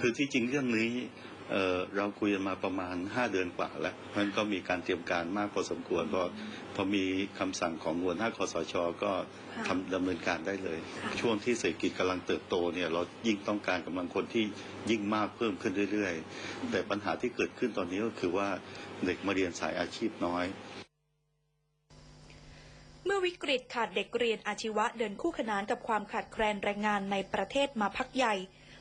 คือที่จริงเรื่องนี้เอ่อเราคุยกันมาประมาณ 5 เดือนกว่าแล้วเพราะฉะนั้นก็มีการเตรียมการมากพอสมควรก็พอมีคำสั่งของหัวหน้าคอสชก็ค่ะทำดำเนินการได้เลยค่ะช่วงที่เศรษฐกิจกำลังเติบโตเนี่ยเรายิ่งต้องการกำลังคนที่ยิ่งมากเพิ่มขึ้นเรื่อยๆ แต่ปัญหาที่เกิดขึ้นตอนนี้ก็คือว่าเด็กมาเรียนสายอาชีพน้อยเมื่อวิกฤตขาดเด็กเรียนอาชีวะเดินคู่ขนานกับความขาดแคลนแรงงานในประเทศมาพักใหญ่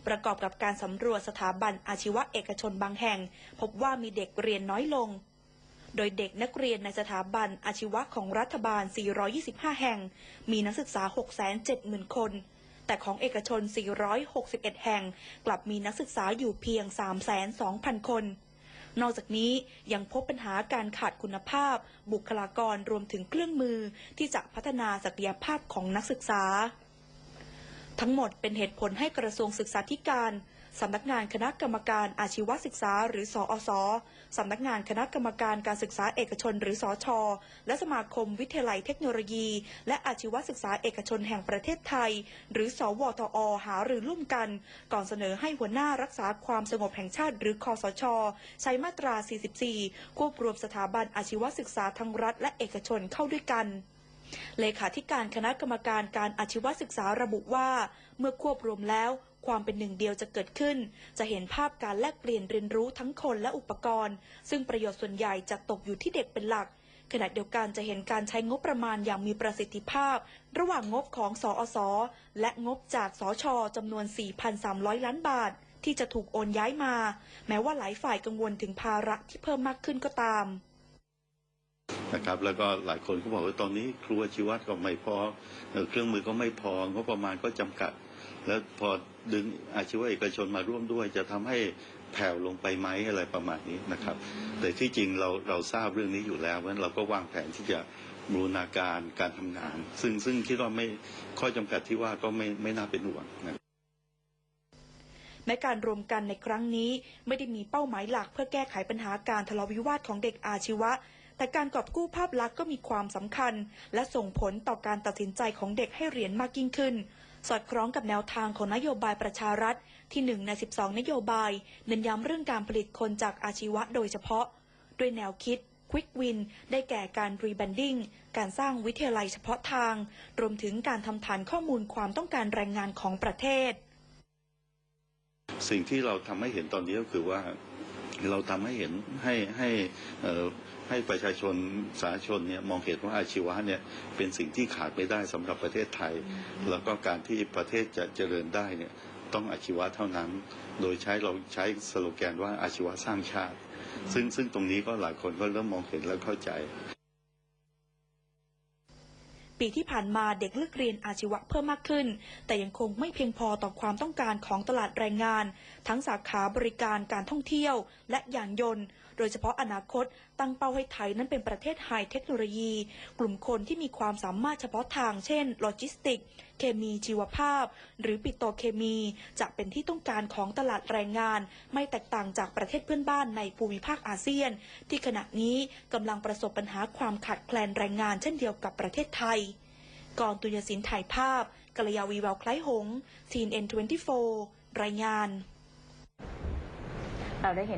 ประกอบกับการสำรวจสถาบันอาชีวะเอกชนบางแห่ง พบว่ามีเด็กเรียนน้อยลง โดยเด็กนักเรียนในสถาบันอาชีวะของรัฐบาล 425 แห่ง มีนักศึกษา 670,000 คน แต่ของเอกชน 461 แห่ง กลับมีนักศึกษาอยู่เพียง 302,000 คนนอกจากนี้ยังพบปัญหาการขาดคุณภาพ บุคลากรรวมถึงเครื่องมือที่จะพัฒนาศักยภาพของนักศึกษา ทั้งหมดเป็นเหตุผลให้กระทรวงศึกษาธิการสำนักงานคณะกรรมการอาชีวศึกษาหรือสอสสำนักงานคณะกรรมการการศึกษาเอกชนหรือสอชและสมาคมวิทยาลัยเทคโนโลยี และอาชีวศึกษาเอกชนแห่งประเทศไทย หรือสวทอ หารือร่วมกัน ก่อนเสนอให้หัวหน้ารักษาความสงบแห่งชาติ หรือคอสช ใช้มาตรา 44 ควบรวมสถาบันอาชีวศึกษาทั้งรัฐและเอกชนเข้าด้วยกัน เลขาธิการคณะกรรมการการอาชีวศึกษาระบุว่า เมื่อควบรวมแล้วความเป็นหนึ่งเดียวจะเกิดขึ้น จะเห็นภาพการแลกเปลี่ยนเรียนรู้ทั้งคนและอุปกรณ์ ซึ่งประโยชน์ส่วนใหญ่จะตกอยู่ที่เด็กเป็นหลัก ขณะเดียวกันจะเห็นการใช้งบประมาณอย่างมีประสิทธิภาพ ระหว่างงบของสอสอและงบจากสชจำนวน 4,300 ล้านบาท ที่จะถูกโอนย้ายมา แม้ว่าหลายฝ่ายกังวลถึงภาระที่เพิ่มมากขึ้นก็ตาม นะครับแล้วก็หลายคนก็บอกว่าตอนนี้ครูอาชีวะก็ไม่พอเครื่องมือก็ไม่พองบประมาณก็จำกัด แล้วพอดึงอาชีวะเอกชนมาร่วมด้วย จะทำให้แผ่วลงไปไหมอะไรประมาณนี้นะครับ แต่ที่จริงเราเราทราบเรื่องนี้อยู่แล้วเพราะฉะนั้นเราก็วางแผนที่จะบูรณาการการทำงาน ซึ่งซึ่งคิดว่าไม่ข้อจำกัดที่ว่าก็ไม่ไม่น่าเป็นห่วงนะแม้การรวมกันในครั้งนี้ไม่ได้มีเป้าหมายหลักเพื่อแก้ไขปัญหาการทะเลาะวิวาทของเด็กอาชีวะ แต่การกอบกู้ภาพลักษณ์ก็มีความสำคัญ และส่งผลต่อการตัดสินใจของเด็กให้เรียนมากยิ่งขึ้น สอดคล้องกับแนวทางของนโยบายประชารัฐ ที่หนึ่งใน 12 นโยบายเน้นย้ำเรื่องการผลิตคนจากอาชีวะโดยเฉพาะ ด้วยแนวคิด Quick Win ได้แก่การรีแบนดิ้งการสร้างวิทยาลัยเฉพาะทาง รวมถึงการทำฐานข้อมูลความต้องการแรงงานของประเทศ สิ่งที่เราทำให้เห็นตอนนี้ก็คือว่า เราทำให้เห็นให้ให้เอ่อให้ประชาชนสาธารณชนเนี่ยมองเห็นว่าอาชีวะเนี่ยเป็นสิ่งที่ขาดไม่ได้สำหรับประเทศไทย แล้วก็การที่ประเทศจะเจริญได้เนี่ยต้องอาชีวะเท่านั้น โดยใช้เราใช้สโลแกนว่าอาชีวะสร้างชาติ ซึ่งซึ่งตรงนี้ก็หลายคนก็เริ่มมองเห็นและเข้าใจ ปีที่ผ่านมาเด็กเลือกเรียนอาชีวะเพิ่มมากขึ้น แต่ยังคงไม่เพียงพอต่อความต้องการของตลาดแรงงาน ทั้งสาขาบริการการท่องเที่ยวและยานยนต์ โดยเฉพาะอนาคตตั้งเป้าให้ไทยนั้นเป็นประเทศไฮเทคโนโลยี กลุ่มคนที่มีความสามารถเฉพาะทางเช่นโลจิสติก เคมีชีวภาพ หรือปิโตเคมี จะเป็นที่ต้องการของตลาดแรงงาน ไม่แตกต่างจากประเทศเพื่อนบ้านในภูมิภาคอาเซียน ที่ขณะนี้กำลังประสบปัญหาความขาดแคลนแรงงานเช่นเดียวกับประเทศไทยกรตุยศินถ่ายภาพกัลยาวีแววคล้ายหงซีนเอ็น24รายงาน เราได้เห็น